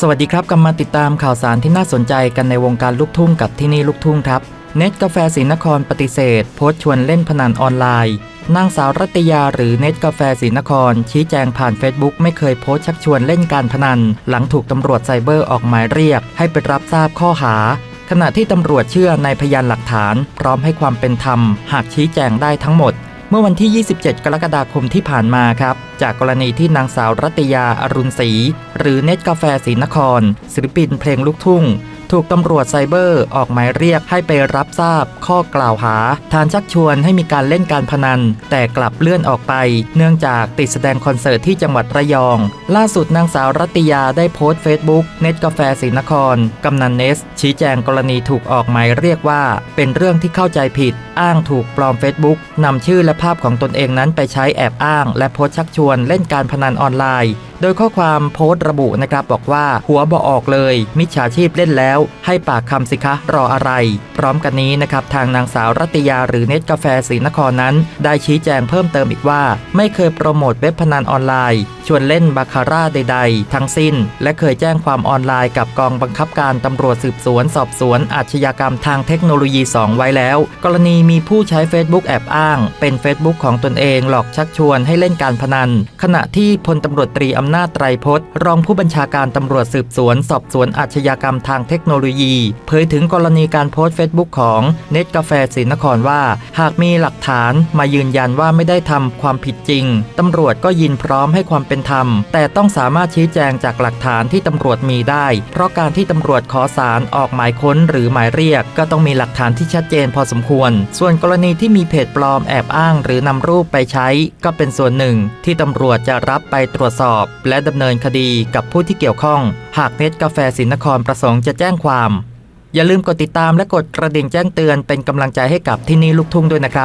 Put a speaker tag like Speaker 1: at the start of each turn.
Speaker 1: สวัสดีครับกลับมาติดตามข่าวสารที่น่าสนใจกันในวงการลูกทุ่งกับที่นี่ลูกทุ่งครับ เน็ตกาแฟศรีนครปฏิเสธ โพสต์ชวนเล่นพนันออนไลน์นางสาวรัตยาหรือเน็ตกาแฟศรีนคร ชี้แจงผ่านเฟซบุ๊กไม่เคยโพสต์ชักชวนเล่นการพนัน หลังถูกตำรวจไซเบอร์ออกหมายเรียก ให้ไปรับทราบข้อหา ขณะที่ตำรวจเชื่อในพยานหลักฐาน พร้อมให้ความเป็นธรรม หากชี้แจงได้ทั้งหมด เมื่อวันที่ 27 กรกฎาคมที่ผ่านมาครับ จากกรณีที่นางสาวรัตยาอรุณศรีหรือเนตกาแฟศรีนคร ศิลปินเพลงลูกทุ่ง ถูกตำรวจไซเบอร์ออกหมายเรียกให้ไปรับทราบข้อกล่าวหา ฐานชักชวนให้มีการเล่นการพนัน แต่กลับเลื่อนออกไป เนื่องจากติดแสดงคอนเสิร์ตที่จังหวัดระยอง ล่าสุดนางสาวรัตยาได้โพสต์เฟซบุ๊กเน็ตกาแฟศรีนคร กำนันเนส ชี้แจงกรณีถูกออกหมายเรียกว่า เป็นเรื่องที่เข้าใจผิด อ้างถูกปลอมเฟซบุ๊กนำชื่อและภาพของตนเองนั้นไปใช้แอบอ้าง และโพสต์ชักชวนเล่นการพนันออนไลน์โดยข้อความโพสต์ระบุนะครับบอกว่าหัวบอออกเลย มิจฉาชีพเล่นแล้ว ให้ปากคำสิคะรออะไร พร้อมกันนี้นะครับทางนางสาวรัตยาหรือเน็ตกาแฟศรีนครนั้น ได้ชี้แจงเพิ่มเติมอีกว่า ไม่เคยโปรโมทเว็บพนันออนไลน์ ชวนเล่นบาคาร่าใด ๆ ทั้งสิ้น และเคยแจ้งความออนไลน์กับกองบังคับการตำรวจสืบสวน สอบสวน อาชญากรรมทางเทคโนโลยี 2 ไว้แล้ว กรณีมีผู้ใช้ Facebook แอบอ้าง เป็น Facebook ของตนเองหลอกชักชวนให้เล่นการพนัน ขณะที่พลตำรวจตรีอำนาจไตรพจน์ รองผู้บัญชาการตำรวจสืบสวน สอบสวนอาชญากรรมทางเทคโนโลยี เผยถึงกรณีการโพสต์ Facebook ของเน็ตกาแฟศรีนครว่า หากมีหลักฐานมายืนยันว่าไม่ได้ทำความผิดจริงตำรวจก็ยินพร้อมให้ความเป็นธรรม แต่ต้องสามารถชี้แจงจากหลักฐานที่ตำรวจมีได้ เพราะการที่ตำรวจขอสารออกหมายค้นหรือหมายเรียก ก็ต้องมีหลักฐานที่ชัดเจนพอสมควร ส่วนกรณีที่มีเพจปลอมแอบอ้าง หรือนำรูปไปใช้ ก็เป็นส่วนหนึ่ง ที่ตำรวจจะรับไปตรวจสอบ และดำเนินคดีกับผู้ที่เกี่ยวข้อง หากเน็ตกาแฟสินนครประสงค์จะแจ้งความ อย่าลืมกดติดตามและกดกระดิ่งแจ้งเตือนเป็นกำลังใจให้กับที่นี่ลูกทุ่งด้วยนะครับ